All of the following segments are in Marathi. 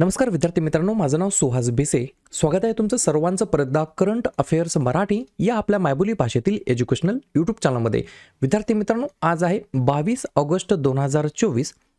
नमस्कार विद्यार्थी मित्रांनो माझं नाव सुहास बेसे स्वागत आहे तुमचं सर्वांचं परदा करंट अफेअर्स मराठी या आपल्या मायबोली भाषेतील एज्युकेशनल यूट्यूब चॅनलमध्ये. विद्यार्थी मित्रांनो आज आहे बावीस ऑगस्ट दोन हजार चोवीस.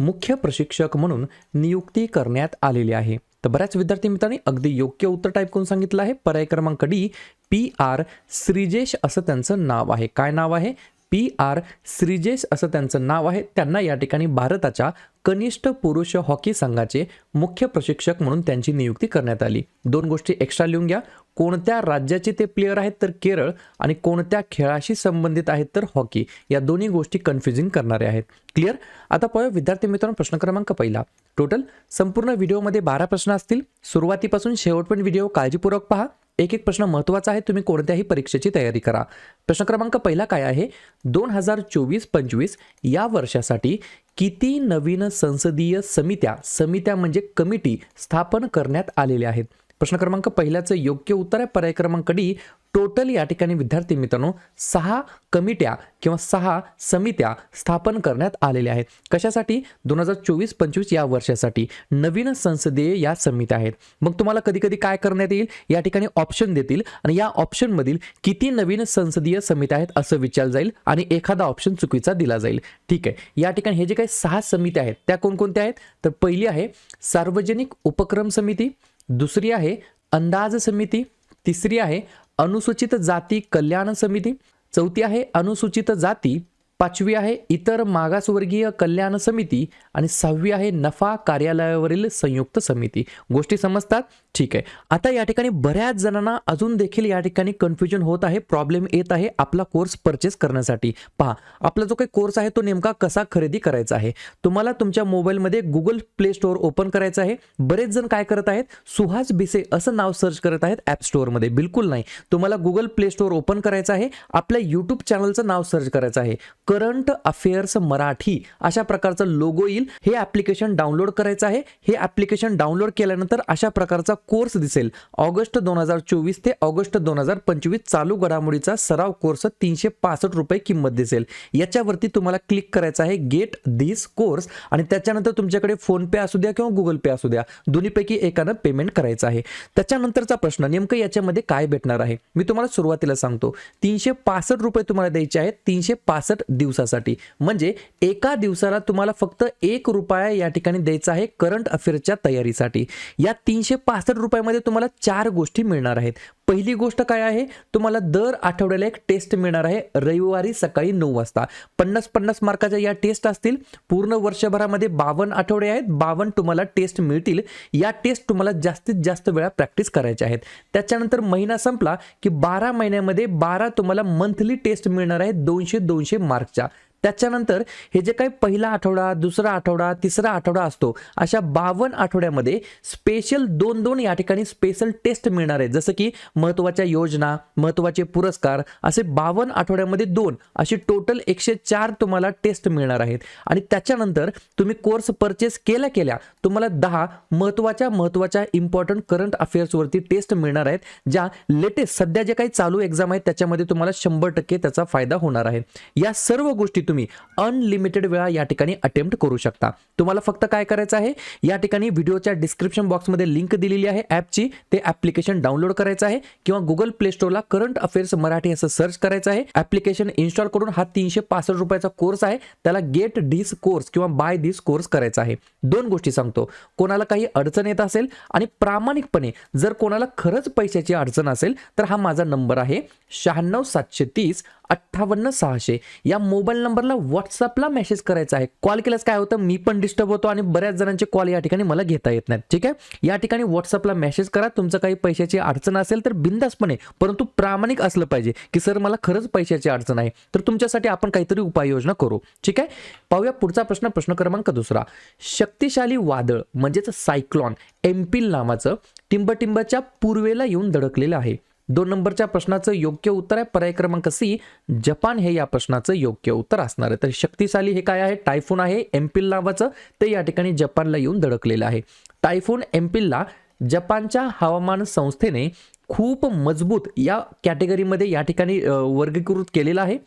मुख्य प्रशिक्षक म्हणून नियुक्ती करण्यात आलेली आहे. तर बऱ्याच विद्यार्थी मित्रांनी अगदी योग्य उत्तर टाईप करून सांगितलं आहे. पर्याय क्रमांक डी पी आर श्रीजेश असं त्यांचं नाव आहे. काय नाव आहे? पी आर श्रीजेश असं त्यांचं नाव आहे. त्यांना या ठिकाणी भारताच्या कनिष्ठ पुरुष हॉकी संघाचे मुख्य प्रशिक्षक म्हणून त्यांची नियुक्ती करण्यात आली. दोन गोष्टी एक्स्ट्रा लिहून घ्या. कोणत्या राज्याचे ते प्लेयर आहेत तर केरळ आणि कोणत्या खेळाशी संबंधित आहेत तर हॉकी. या दोन्ही गोष्टी कन्फ्युजिंग करणारे आहेत. क्लिअर आता पाहूया विद्यार्थी मित्रांनो प्रश्न क्रमांक पहिला. टोटल संपूर्ण व्हिडिओमध्ये बारा प्रश्न असतील. सुरुवातीपासून शेवटपर्यंत व्हिडिओ काळजीपूर्वक पहा. एक एक प्रश्न महत्त्वाचा आहे तुम्ही कोणत्याही परीक्षेची तयारी करा. प्रश्न क्रमांक पहिला काय आहे? दोन हजार चोवीस पंचवीस या वर्षासाठी किती नवीन संसदीय समित्या समित्या म्हणजे कमिटी स्थापन करण्यात आलेल्या आहेत? प्रश्न क्रमांक पहिल्याचं योग्य उत्तर आहे. पर्याय क्रमांक डी टोटल या ठिकाणी विद्यार्थी मित्रांनो सहा कमिट्या किंवा सहा समित्या स्थापन करण्यात आलेल्या आहेत. कशासाठी? दोन हजार चोवीस पंचवीस या वर्षासाठी. नवीन संसदीय या समित्या आहेत. मग तुम्हाला कधी कधी काय करण्यात येईल? या ठिकाणी ऑप्शन देतील आणि या ऑप्शनमधील किती नवीन संसदीय समित्या आहेत असं विचारलं जाईल आणि एखादा ऑप्शन चुकीचा दिला जाईल. ठीक आहे. या ठिकाणी हे जे काही सहा समित्या आहेत त्या कोणकोणत्या आहेत? तर पहिली आहे सार्वजनिक उपक्रम समिती. दुसरी आहे अंदाज समिती. तिसरी आहे अनुसूचित जाती कल्याण समिती. चौथी आहे अनुसूचित जाती पाचवी आहे इतर मागासवर्गीय कल्याण समिती आणि सहावी आहे नफा कार्यालयावरील संयुक्त समिती. गोष्टी समजतात? ठीक आहे. आता या ठिकाणी बऱ्याच जणांना अजून देखील या ठिकाणी कन्फ्युजन होत आहे प्रॉब्लेम येत आहे आपला कोर्स परचेस करण्यासाठी. पहा आपला जो काही कोर्स आहे तो नेमका कसा खरेदी करायचा आहे? तुम्हाला तुमच्या मोबाईलमध्ये गुगल प्ले स्टोअर ओपन करायचं आहे. बरेच जण काय करत आहेत? सुहास बिसे असं नाव सर्च करत आहेत ॲप स्टोअरमध्ये बिलकुल नाही. तुम्हाला गुगल प्ले स्टोअर ओपन करायचं आहे. आपल्या यूट्यूब चॅनलचं नाव सर्च करायचं आहे. करंट अफेअर्स मराठी अशा प्रकारचं लोगो येईल. हे ॲप्लिकेशन डाउनलोड करायचं आहे. हे ॲप्लिकेशन डाउनलोड केल्यानंतर अशा प्रकारचा कोर्स दिसेल. ऑगस्ट दोन हजार चोवीस ते ऑगस्ट दोन हजार पंचवीस चालू घडामोडीचा सराव कोर्स तीनशे पासष्ट रुपये किंमत दिसेल. याच्यावरती तुम्हाला क्लिक करायचं आहे. गेट दिस कोर्स आणि त्याच्यानंतर तुमच्याकडे फोनपे असू द्या किंवा गुगल पे असू द्या. दोन्हीपैकी एकानं पेमेंट करायचं आहे. त्याच्यानंतरचा प्रश्न नेमकं याच्यामध्ये काय भेटणार आहे? मी तुम्हाला सुरुवातीला सांगतो. तीनशे पासष्ट रुपये तुम्हाला द्यायचे आहेत. तीनशे पासष्ट दिवसासाठी. म्हणजे एका दिवसाला तुम्हाला फक्त एक रुपया या ठिकाणी द्यायचा आहे करंट अफेअर्सच्या तयारीसाठी. या तीनशे पासष्ट रुपयामध्ये तुम्हाला चार गोष्टी मिळणार आहेत. पहिली गोष्ट काय आहे? तुम्हाला दर आठवड्याला एक टेस्ट मिळणार आहे रविवारी सकाळी नऊ वाजता. पन्नास पन्नास मार्काच्या या टेस्ट असतील. पूर्ण वर्षभरामध्ये बावन्न आठवडे आहेत. बावन्न तुम्हाला टेस्ट मिळतील. या टेस्ट तुम्हाला जास्तीत जास्त वेळा प्रॅक्टिस करायच्या आहेत. त्याच्यानंतर महिना संपला की बारा महिन्यामध्ये बारा तुम्हाला मंथली टेस्ट मिळणार आहे दोनशे दोनशे मार्क. मार्कच्या त्याच्यानंतर हे जे काही पहिला आठवडा दुसरा आठवडा तिसरा आठवडा असतो अशा बावन्न आठवड्यामध्ये स्पेशल दोन दोन या ठिकाणी स्पेशल टेस्ट मिळणार आहे जसं की महत्त्वाच्या योजना महत्त्वाचे पुरस्कार असे बावन्न आठवड्यामध्ये दोन अशी टोटल एकशे चार तुम्हाला टेस्ट मिळणार आहेत. आणि त्याच्यानंतर तुम्ही कोर्स परचेस केल्या केल्या तुम्हाला दहा महत्त्वाच्या महत्त्वाच्या इम्पॉर्टंट करंट अफेअर्सवरती टेस्ट मिळणार आहेत ज्या लेटेस्ट सध्या जे काही चालू एक्झाम आहेत त्याच्यामध्ये तुम्हाला शंभर टक्के त्याचा फायदा होणार आहे. या सर्व गोष्टी तुम्ही अनलिमिटेड वेळा या ठिकाणी अटेम्प्ट करू शकता. तुम्हाला फक्त काय करायचं आहे? या ठिकाणी व्हिडिओच्या डिस्क्रिप्शन बॉक्समध्ये लिंक दिलेली आहे ॲपची ते ॲप्लिकेशन डाउनलोड करायचं आहे किंवा गुगल प्ले स्टोरला करंट अफेअर्स मराठी असं सर्च करायचं आहे. ॲप्लिकेशन इन्स्टॉल करून हा तीनशे पासष्ट रुपयाचा कोर्स आहे. त्याला गेट डिस कोर्स किंवा बाय दिस कोर्स करायचा आहे. दोन गोष्टी सांगतो. कोणाला काही अडचण येत असेल आणि प्रामाणिकपणे जर कोणाला खरंच पैशाची अडचण असेल तर हा माझा नंबर आहे शहाण्णव सातशे तीस अठ्ठावन्न सहाशे. या मोबाईल नंबरला व्हॉट्सअपला मेसेज करायचा आहे. कॉल केल्यास काय होतं? मी पण डिस्टर्ब होतो आणि बऱ्याच जणांचे कॉल या ठिकाणी मला घेता येत नाहीत. ठीक आहे? या ठिकाणी व्हॉट्सअपला मेसेज करा. तुमचं काही पैशाची अडचण असेल तर बिंदासपणे परंतु प्रामाणिक असलं पाहिजे की सर मला खरंच पैशाची अडचण आहे. तर तुमच्यासाठी आपण काहीतरी उपाययोजना करू. ठीक आहे? पाहूया पुढचा प्रश्न प्रश्न क्रमांक दुसरा. शक्तिशाली वादळ म्हणजेच सायक्लॉन एम्पिल नावाचं टिंबटिंबाच्या पूर्वेला येऊन धडकलेलं आहे. दोन नंबरच्या प्रश्नाचं योग्य उत्तर आहे. पर्याय क्रमांक सी जपान हे या प्रश्नाचं योग्य उत्तर असणार आहे. तर शक्तिशाली हे काय आहे? टायफून आहे एम्पिल नावाचं. ते या ठिकाणी जपानला येऊन धडकलेलं आहे. टायफून एम्पिलला जपानच्या हवामान संस्थेने खूप मजबूत या कॅटेगरीमध्ये या ठिकाणी वर्गीकृत केलेला आहे.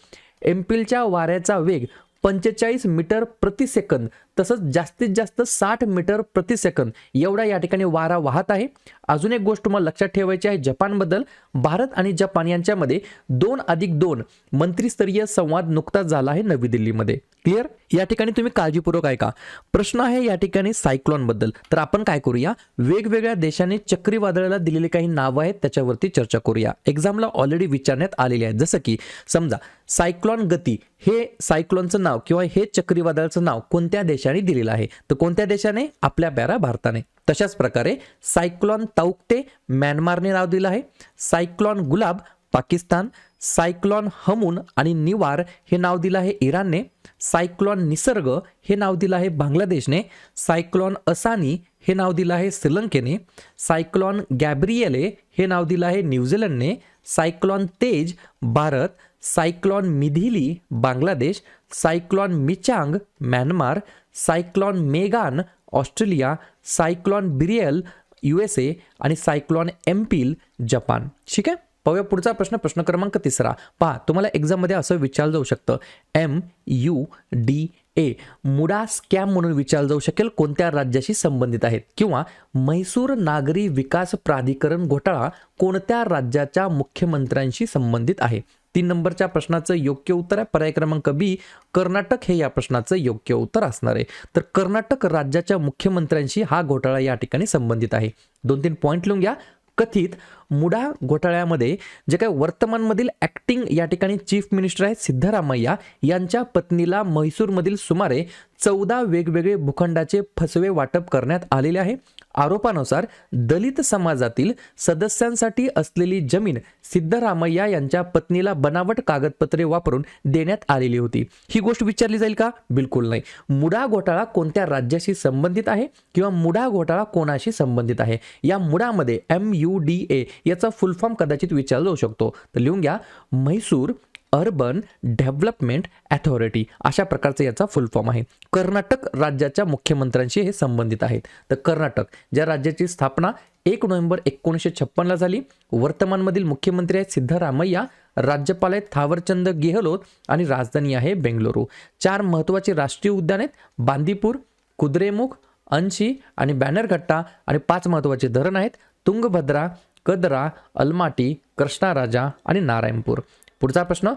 एम्पिलच्या वाऱ्याचा वेग पंचेचाळीस मीटर प्रति सेकंद तसंच जास्तीत जास्त साठ मीटर प्रति सेकंद एवढा या ठिकाणी वारा वाहत आहे. अजून एक गोष्ट तुम्हाला लक्षात ठेवायची आहे जपानबद्दल. भारत आणि जपान यांच्यामध्ये दोन अधिक दोन मंत्रीस्तरीय संवाद नुकताच झाला आहे नवी दिल्लीमध्ये. क्लिअर या ठिकाणी तुम्ही काळजीपूर्वक ऐका. प्रश्न आहे या ठिकाणी सायक्लॉनबद्दल. तर आपण काय करूया? वेगवेगळ्या देशांनी चक्रीवादळाला दिलेली काही नावं आहेत त्याच्यावरती चर्चा करूया. एक्झामला ऑलरेडी विचारण्यात आलेली आहेत. जसं की समजा सायक्लॉन गती हे सायक्लॉनचं नाव किंवा हे चक्रीवादळाचं नाव कोणत्या देश देशाने दिलेलं आहे. तर कोणत्या देशाने? आपल्या प्यारा भारताने. तशाच प्रकारे सायक्लॉन ताऊकटे म्यानमारने नाव दिलं आहे. सायक्लॉन गुलाब पाकिस्तान. सायक्लॉन हमून आणि निवार हे नाव दिलं आहे इराणने. सायक्लॉन निसर्ग हे नाव दिलं आहे बांगलादेशने. सायक्लॉन असानी हे नाव दिलं आहे श्रीलंकेने. सायक्लॉन गॅब्रिएले हे नाव दिलं आहे न्यूझीलंडने. Cyclone Tej Bharat. Cyclone Midhili Bangladesh. Cyclone Michaung Myanmar. Cyclone Megan Australia. Cyclone Beryl U S A आणि सायक्लॉन एम्पिल जपान. ठीक आहे? पाहूया पुढचा प्रश्न प्रश्न क्रमांक तिसरा. पहा तुम्हाला एक्झाममध्ये असं विचारलं जाऊ शकतं. M U D A MUDA scam म्हणून विचारलं जाऊ शकेल कोणत्या राज्याशी संबंधित आहेत. किंवा म्हैसूर नागरी विकास प्राधिकरण घोटाळा कोणत्या राज्याच्या मुख्यमंत्र्यांशी संबंधित आहे. तीन नंबरच्या प्रश्नाचं योग्य उत्तर आहे. पर्याय क्रमांक बी कर्नाटक हे या प्रश्नाचं योग्य उत्तर असणार आहे. तर कर्नाटक राज्याच्या मुख्यमंत्र्यांशी हा घोटाळा या ठिकाणी संबंधित आहे. दोन तीन पॉईंट लिहून घ्या. कथित मुडा घोटाळ्यामध्ये जे काही वर्तमानमधील ॲक्टिंग या ठिकाणी चीफ मिनिस्टर आहेत सिद्धरामय्या यांच्या पत्नीला म्हैसूरमधील सुमारे चौदा वेगवेगळे भूखंडाचे फसवे वाटप करण्यात आलेले आहे. आरोपानुसार दलित समाजातील सदस्यांसाठी असलेली जमीन सिद्धरामय्या यांच्या पत्नीला बनावट कागदपत्रे वापरून देण्यात आलेली होती. ही गोष्ट विचारली जाईल का? बिलकुल नाही. मुडा घोटाळा कोणत्या राज्याशी संबंधित आहे किंवा मुडा घोटाळा कोणाशी संबंधित आहे? या मुडामध्ये एम यू डी ए याचा फुल फॉर्म कदाचित विचारला जाऊ शकतो. तर लिहून घ्या म्हैसूर अर्बन डेव्हलपमेंट अथॉरिटी अशा प्रकारचा याचा फुल फॉर्म आहे. कर्नाटक राज्याच्या मुख्यमंत्र्यांशी हे संबंधित आहेत. तर कर्नाटक ज्या राज्याची स्थापना एक नोव्हेंबर एकोणीसशे छप्पनला झाली वर्तमानमधील मुख्यमंत्री आहेत सिद्धरामय्या राज्यपाल आहेत थावरचंद गेहलोत आणि राजधानी आहे बेंगलुरू. चार महत्त्वाचे राष्ट्रीय उद्यान आहेत बांदीपूर कुद्रेमुख अंशी आणि बॅनरघट्टा आणि पाच महत्त्वाचे धरण आहेत तुंगभद्रा कदरा अलमाटी कृष्णाराजा आणि नारायणपूर. पुढचा प्रश्न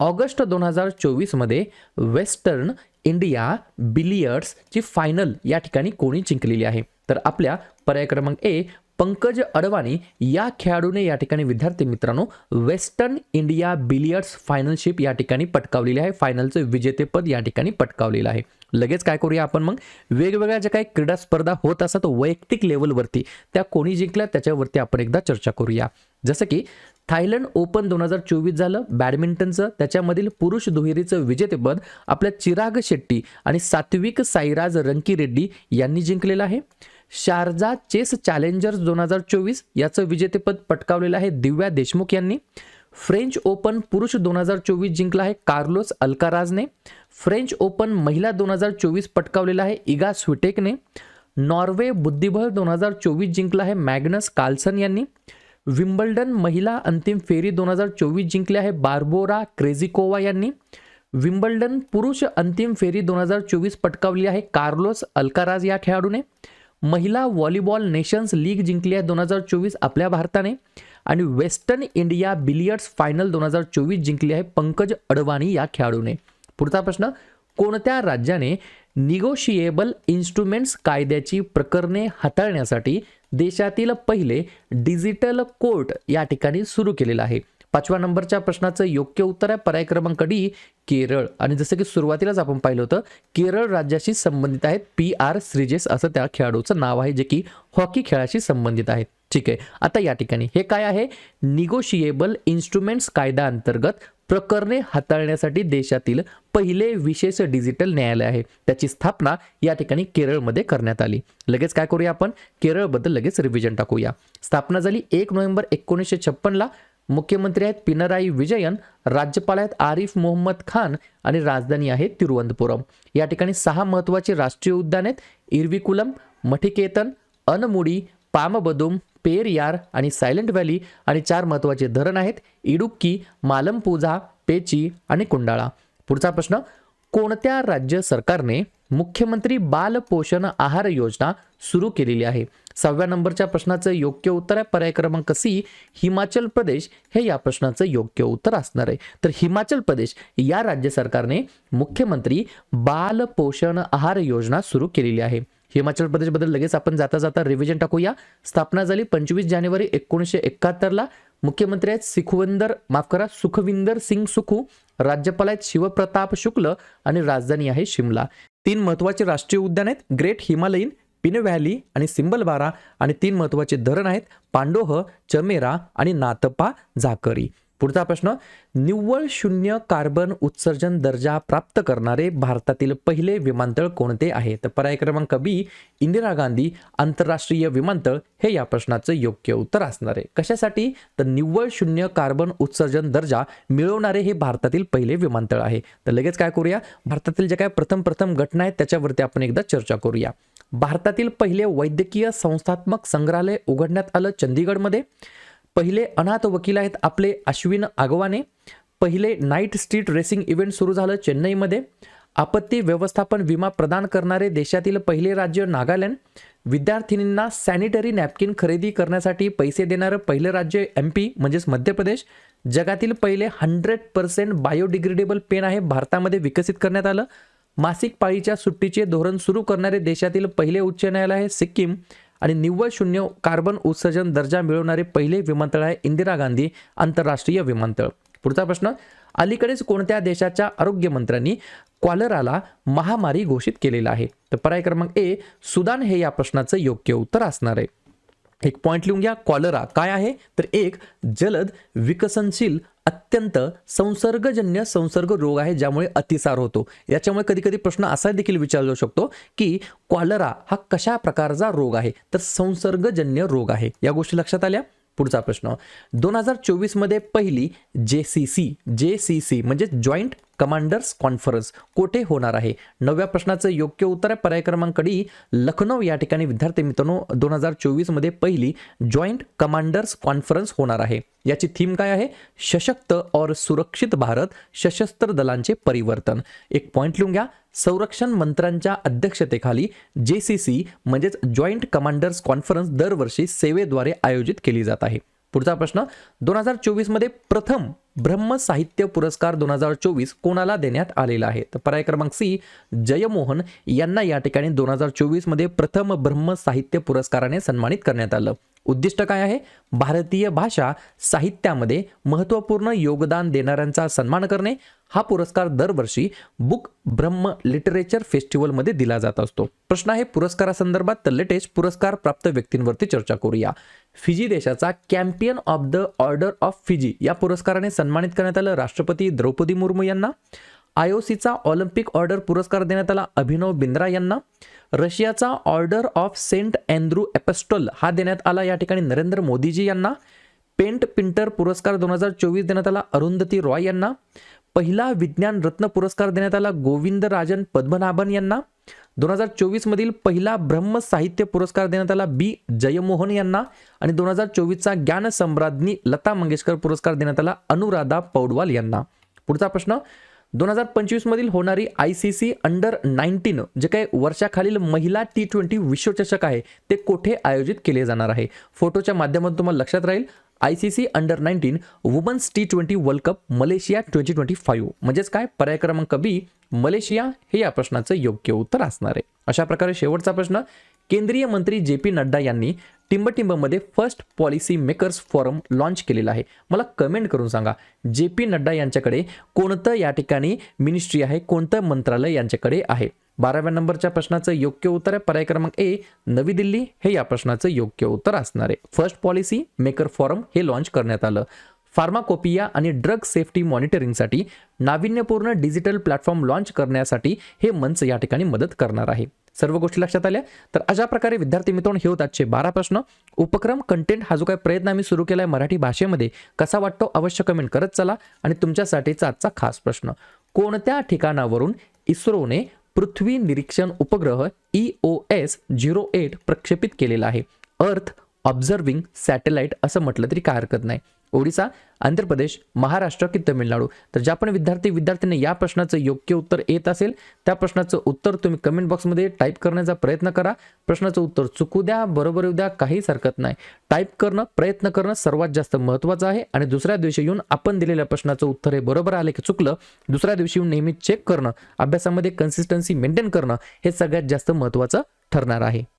ऑगस्ट दोन हजार चोवीसमध्ये वेस्टर्न इंडिया बिलियर्ड्सची फायनल या ठिकाणी कोणी जिंकलेली आहे? तर आपल्या पर्याय क्रमांक ए पंकज अडवाणी या खेळाडूने या ठिकाणी विद्यार्थी मित्रांनो वेस्टर्न इंडिया बिलियर्ड्स फायनलशिप या ठिकाणी पटकावलेली आहे. फायनलचं विजेतेपद या ठिकाणी पटकावलेलं आहे. लगेच काय करूया आपण मग? वेगवेगळ्या ज्या काही क्रीडा स्पर्धा होत असतात वैयक्तिक लेवलवरती त्या कोणी जिंकल्या? त्याच्यावरती आपण एकदा चर्चा करूया. जसं की थायलंड ओपन दोन हजार चोवीस झालं बॅडमिंटनचं त्याच्यामधील पुरुष दुहेरीचं विजेतेपद आपल्या चिराग शेट्टी आणि सात्विक साईराज रंकीरेड्डी यांनी जिंकलेलं आहे. शारजा चेस चॅलेंजर्स दोन हजार चोवीस याचं विजेतेपद पटकावलेलं आहे दिव्या देशमुख यांनी. फ्रेंच ओपन पुरुष दोन हजार चोवीस जिंकला आहे कार्लोस अल्काराजने. फ्रेंच ओपन महिला दोन हजार चोवीस पटकावलेला आहे इगा स्विटेकने. नॉर्वे बुद्धिबळ दोन हजार चोवीस जिंकला आहे मॅग्नस कार्लसन यांनी. विम्बल्डन महिला अंतिम फेरी दोन हजार चोवीस जिंकली आहे बार्बोरा क्रेझिकोवा यांनी. विम्बल्डन पुरुष अंतिम फेरी दोन हजार चोवीस पटकावली आहे कार्लोस अल्काराज या खेळाडूने. महिला व्हॉलीबॉल नेशन्स लीग जिंकली आहे दोन हजार चोवीस आपल्या भारताने. आणि वेस्टर्न इंडिया बिलियर्ड्स फायनल दोन हजार चोवीस जिंकली आहे पंकज अडवाणी या खेळाडूने. पुढचा प्रश्न कोणत्या राज्याने निगोशिएबल इन्स्ट्रुमेंट्स कायद्याची प्रकरणे हाताळण्यासाठी देशातील पहिले डिजिटल कोर्ट या ठिकाणी सुरू केलेलं आहे. पाचव्या नंबरच्या प्रश्नाचं योग्य उत्तर आहे पर्याय क्रमांक डी केरळ. आणि जसं की सुरुवातीलाच आपण पाहिलं होतं केरळ राज्याशी संबंधित आहेत पी आर श्रीजेस असं त्या खेळाडूचं नाव आहे जे की हॉकी खेळाशी संबंधित आहेत. ठीक आहे आता या ठिकाणी. हे काय आहे? निगोशिएबल इन्स्ट्रुमेंट्स कायदा अंतर्गत प्रकरणे हाताळण्यासाठी देशातील पहिले विशेष डिजिटल न्यायालय आहे. त्याची स्थापना या ठिकाणी केरळमध्ये करण्यात आली. लगेच काय करूया आपण? केरळबद्दल लगेच रिव्हिजन टाकूया. स्थापना झाली एक नोव्हेंबर एकोणीसशे छप्पनला मुख्यमंत्री आहेत पिनराई विजयन राज्यपाल आहेत आरिफ मोहम्मद खान आणि राजधानी आहे तिरुवनंतपुरम. या ठिकाणी सहा महत्त्वाचे राष्ट्रीय उद्यान आहेत. इरविकुलम मठिकेतन अनमुडी पामबदुम पेरियार आणि सायलेंट व्हॅली आणि चार महत्त्वाचे धरण आहेत इडुक्की मालमपुझा पेची आणि कुंडाळा. पुढचा प्रश्न कोणत्या राज्य सरकारने मुख्यमंत्री बाल पोषण आहार योजना सुरू केलेली आहे? सहाव्या नंबरच्या प्रश्नाचं योग्य उत्तर आहे पर्याय क्रमांक सी हिमाचल प्रदेश. हे या प्रश्नाचं योग्य उत्तर असणार आहे. तर हिमाचल प्रदेश या राज्य सरकारने मुख्यमंत्री बाल पोषण आहार योजना सुरू केलेली आहे. हिमाचल प्रदेशबद्दल लगेच आपण जाता जाता रिव्हिजन टाकूया. स्थापना झाली पंचवीस जानेवारी एकोणीसशे एकाहत्तरला. मुख्यमंत्री आहेत सुखविंदर माफ करा सुखविंदर सिंग सुखू राज्यपाल आहेत शिवप्रताप शुक्ल आणि राजधानी आहे शिमला. तीन महत्त्वाचे राष्ट्रीय उद्यान आहेत ग्रेट हिमालयीन पिन व्हॅली आणि सिंबलबारा आणि तीन महत्त्वाचे धरण आहेत पांडोह चमेरा आणि नातपा झाकरी. पुढचा प्रश्न निव्वळ शून्य कार्बन उत्सर्जन दर्जा प्राप्त करणारे भारतातील पहिले विमानतळ कोणते आहे? तर पर्याय क्रमांक बी इंदिरा गांधी आंतरराष्ट्रीय विमानतळ. हे या प्रश्नाचं योग्य उत्तर असणार आहे. कशासाठी? तर निव्वळ शून्य कार्बन उत्सर्जन दर्जा मिळवणारे हे भारतातील पहिले विमानतळ आहे. तर लगेच काय करूया? भारतातील ज्या काय प्रथम प्रथम घटना आहेत त्याच्यावरती आपण एकदा चर्चा करूया. भारतातील पहिले वैद्यकीय संस्थात्मक संग्रहालय उघडण्यात आलं चंदीगडमध्ये. पहिले अनाथ वकील आहेत आपले अश्विन आगवाने. पहिले नाईट स्ट्रीट रेसिंग इव्हेंट सुरू झालं चेन्नईमध्ये. आपत्ती व्यवस्थापन विमा प्रदान करणारे देशातील पहिले राज्य नागालँड. विद्यार्थिनींना सॅनिटरी नॅपकिन खरेदी करण्यासाठी पैसे देणारं पहिलं राज्य एम पी म्हणजेच मध्य प्रदेश. जगातील पहिले हंड्रेड पर्सेंट बायोडिग्रेडेबल पेन आहे भारतामध्ये विकसित करण्यात आलं. मासिक पाळीच्या सुट्टीचे धोरण सुरू करणारे देशातील पहिले उच्च न्यायालय आहे सिक्कीम. आणि निव्वळ शून्य कार्बन उत्सर्जन दर्जा मिळवणारे पहिले विमानतळ आहे इंदिरा गांधी आंतरराष्ट्रीय विमानतळ. पुढचा प्रश्न अलीकडेच कोणत्या देशाच्या आरोग्यमंत्र्यांनी क्वालराला महामारी घोषित केलेला आहे? तर पर्याय क्रमांक ए सुदान हे या प्रश्नाचं योग्य उत्तर असणार आहे. एक पॉईंट लिहून घ्या कॉलरा काय आहे? तर एक जलद विकसनशील अत्यंत संसर्गजन्य संसर्ग रोग आहे ज्यामुळे अतिसार होतो. याच्यामुळे कधी कधी प्रश्न असा देखील विचारला जाऊ शकतो की कॉलरा हा कशा प्रकारचा रोग आहे? तर संसर्गजन्य रोग आहे. या गोष्टी लक्षात आल्या? पुढचा प्रश्न. दोन हजार चोवीसमध्ये पहिली J C C J C C म्हणजे जॉईंट कमांडर्स कॉन्फरन्स कोठे होणार आहे? नवव्या प्रश्नाचं योग्य उत्तर आहे पर्याय क्रमांक डी लखनौ. या ठिकाणी विद्यार्थी मित्रांनो दोन हजार चोवीसमध्ये पहिली जॉईंट कमांडर्स कॉन्फरन्स होणार आहे. याची थीम काय आहे? सशक्त और सुरक्षित भारत सशस्त्र दलांचे परिवर्तन. एक पॉईंट लिहून घ्या. संरक्षण मंत्र्यांच्या अध्यक्षतेखाली जे सी सी म्हणजेच जॉईंट कमांडर्स कॉन्फरन्स दरवर्षी सेवेद्वारे आयोजित केली जात आहे. पुढचा प्रश्न दोन हजार चोवीसमध्ये प्रथम ब्रह्म साहित्य पुरस्कार दोन हजार चोवीस कोणाला देण्यात आलेला आहे? तर पर्याय क्रमांक सी जयमोहन यांना या ठिकाणी दोन हजार चोवीसमध्ये प्रथम ब्रह्म साहित्य पुरस्काराने सन्मानित करण्यात आलं. उद्दिष्ट काय आहे? भारतीय भाषा साहित्यामध्ये महत्त्वपूर्ण योगदान देणाऱ्यांचा सन्मान करणे हा पुरस्कार दरवर्षी बुक ब्रह्म लिटरेचर फेस्टिवलमध्ये दिला जात असतो. प्रश्न आहे पुरस्कारासंदर्भात तर लेटेस्ट पुरस्कार प्राप्त व्यक्तींवरती चर्चा करूया. फिजी देशाचा companion of the order of Fiji या पुरस्काराने सन्मानित करण्यात आलं राष्ट्रपती द्रौपदी मुर्मू यांना. आय ओ सीचा ऑलिम्पिक ऑर्डर पुरस्कार देण्यात आला अभिनव बिंद्रा यांना. रशियाचा order of Saint Andrew apostle हा देण्यात आला या ठिकाणी नरेंद्र मोदीजी यांना. पेंट पिंटर पुरस्कार दोन हजार चोवीस देण्यात आला अरुंधती रॉय यांना. पहिला विज्ञान रत्न पुरस्कार देण्यात आला गोविंद राजन पद्मनाभन यांना. दोन हजार चोवीस मधील पहिला ब्रह्म साहित्य पुरस्कार देण्यात आला बी. जयमोहन यांना. आणि दोन हजार चोवीसचा ज्ञान सम्राज्ञी लता मंगेशकर पुरस्कार देण्यात आला अनुराधा पौडवाल यांना. पुढचा प्रश्न. दोन हजार पंचवीस मधील होणारी I C C under nineteen जे काही वर्षाखालील महिला टी ट्वेंटी विश्वचषक आहे ते कोठे आयोजित केले जाणार आहे? फोटोच्या माध्यमातून तुम्हाला लक्षात राहील. I C C under nineteen women's T twenty world cup Malaysia twenty twenty five म्हणजेच काय? पर्याय क्रमांक बी मलेशिया हे या प्रश्नाचं योग्य उत्तर असणार आहे. अशा प्रकारे शेवटचा प्रश्न केंद्रीय मंत्री जे पी नड्डा यांनी टिंबटिंबमध्ये first policy makers forum launch केलेला आहे. मला कमेंट करून सांगा जे पी नड्डा यांच्याकडे कोणतं या ठिकाणी मिनिस्ट्री आहे कोणतं मंत्रालय यांच्याकडे आहे? बाराव्या नंबरच्या प्रश्नाचं योग्य उत्तर आहे. पर्याय क्रमांक ए नवी दिल्ली. हे या प्रश्नाचं योग्य उत्तर असणार आहे. फर्स्ट पॉलिसी मेकर फॉरम हे लॉन्च करण्यात आलं. फार्माकोपिया आणि ड्रग सेफ्टी मॉनिटरिंगसाठी नाविन्यपूर्ण डिजिटल प्लॅटफॉर्म लॉन्च करण्यासाठी हे मंच या ठिकाणी मदत करणार आहे. सर्व गोष्टी लक्षात आल्या? तर अशा प्रकारे विद्यार्थी मित्रांनो हे होत आजचे बारा प्रश्न. उपक्रम कंटेंट हा जो काही प्रयत्न आम्ही सुरू केला आहे मराठी भाषेमध्ये कसा वाटतो अवश्य कमेंट करत चला आणि तुमच्यासाठीचा आजचा खास प्रश्न. कोणत्या ठिकाणावरून इस्रोने पृथ्वी निरीक्षण उपग्रह E O S zero eight प्रक्षेपित केलेला आहे? अर्थ ऑब्झर्विंग सॅटेलाइट असं म्हटलं तरी काय हरकत नाही. ओडिसा आंध्र प्रदेश महाराष्ट्र की तमिळनाडू तर ज्या पण विद्यार्थी विद्यार्थ्यांनी या प्रश्नाचं योग्य उत्तर येत असेल त्या प्रश्नाचं उत्तर तुम्ही कमेंट बॉक्समध्ये टाईप करण्याचा प्रयत्न करा. प्रश्नाचं उत्तर चुकू द्या बरोबर येऊ द्या काहीच हरकत नाही. टाईप करणं प्रयत्न करणं सर्वात जास्त महत्त्वाचं आहे आणि दुसऱ्या दिवशी येऊन आपण दिलेल्या प्रश्नाचं उत्तर हे बरोबर आले की चुकलं दुसऱ्या दिवशी येऊन नेहमी चेक करणं अभ्यासामध्ये कन्सिस्टन्सी मेंटेन करणं हे सगळ्यात जास्त महत्त्वाचं ठरणार आहे.